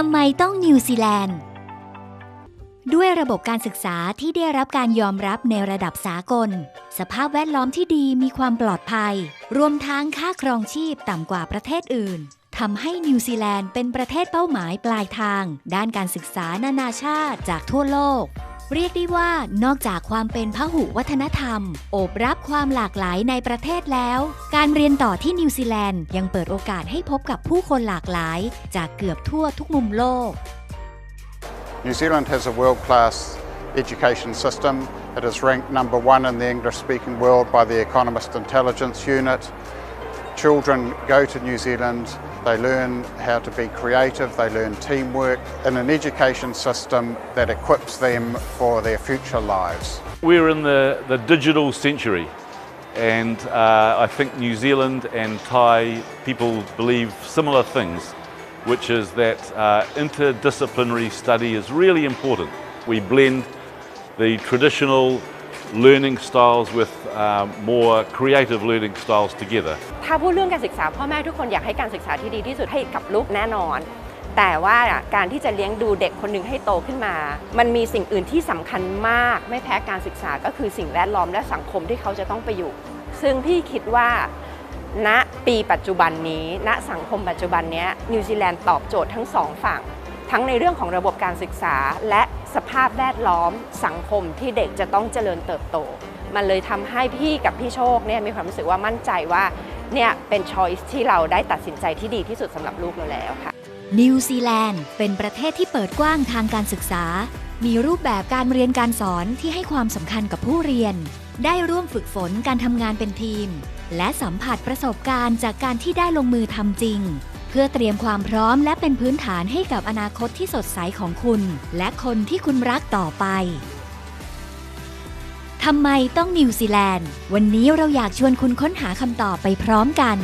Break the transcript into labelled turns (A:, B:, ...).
A: ทำไมต้องนิวซีแลนด์ ด้วยระบบการศึกษาที่ได้รับการยอมรับในระดับสากล สภาพแวดล้อมที่ดีมีความปลอดภัย รวมทั้งค่าครองชีพต่ำกว่าประเทศอื่นทำให้นิวซีแลนด์เป็นประเทศเป้าหมายปลายทาง ด้านการศึกษานานาชาติจากทั่วโลก เรียกได้ว่านอกจากความเป็นพหุวัฒนธรรม โอบรับความหลากหลายในประเทศแล้ว การเรียนต่อที่นิวซีแลนด์ยังเปิดโอกาสให้พบกับผู้คนหลากหลาย จากเกือบทั่วทุกมุมโลก
B: New Zealand has a world class education system. It is ranked number one in the English speaking world by the Economist Intelligence Unit. Children go to New Zealand, they learn how to be creative, they learn teamwork in an education system that equips them for their future lives.
C: We're in the, the digital century, and uh, I think New Zealand and Thai people believe similar things, which is that uh, interdisciplinary study is really important. We blend the traditional learning styles with uh, more creative learning styles together.
D: ถ้าพูดเรื่องการศึกษาพ่อแม่ทุกคนอยากให้การศึกษาที่ดีที่สุดให้กับลูกแน่นอน แต่ว่าการที่จะเลี้ยงดูเด็กคนหนึ่งให้โตขึ้นมา มันมีสิ่งอื่นที่สำคัญมาก ไม่แพ้การศึกษาก็คือสิ่งแวดล้อมและสังคมที่เขาจะต้องไปอยู่ ซึ่งพี่คิดว่าณปีปัจจุบันนี้ ณสังคมปัจจุบันนี้นิวซีแลนด์ตอบโจทย์ทั้งสองฝั่ง ทั้งในเรื่องของระบบการศึกษาและ สภาพแวดล้อมสังคมที่เด็กจะต้องเจริญเติบโต มันเลยทำให้พี่กับพี่โชคเนี่ยมีความรู้สึกว่ามั่นใจว่าเนี่ยเป็นช้อยส์ที่เราได้ตัดสินใจที่ดีที่สุดสำหรับลูกเราแล้วค่ะ
A: นิวซีแลนด์เป็นประเทศที่เปิดกว้างทางการศึกษา มีรูปแบบการเรียนการสอนที่ให้ความสำคัญกับผู้เรียน ได้ร่วมฝึกฝนการทำงานเป็นทีม และสัมผัสประสบการณ์จากการที่ได้ลงมือทำจริง พื่อเตรียมความพร้อมและเป็นพื้นฐานให้กับอนาคตที่สดใสของคุณ และคนที่คุณรักต่อไปทำไมต้องนิวซีแลนด์ วันนี้เราอยากชวนคุณค้นหาคำตอบไปพร้อมกัน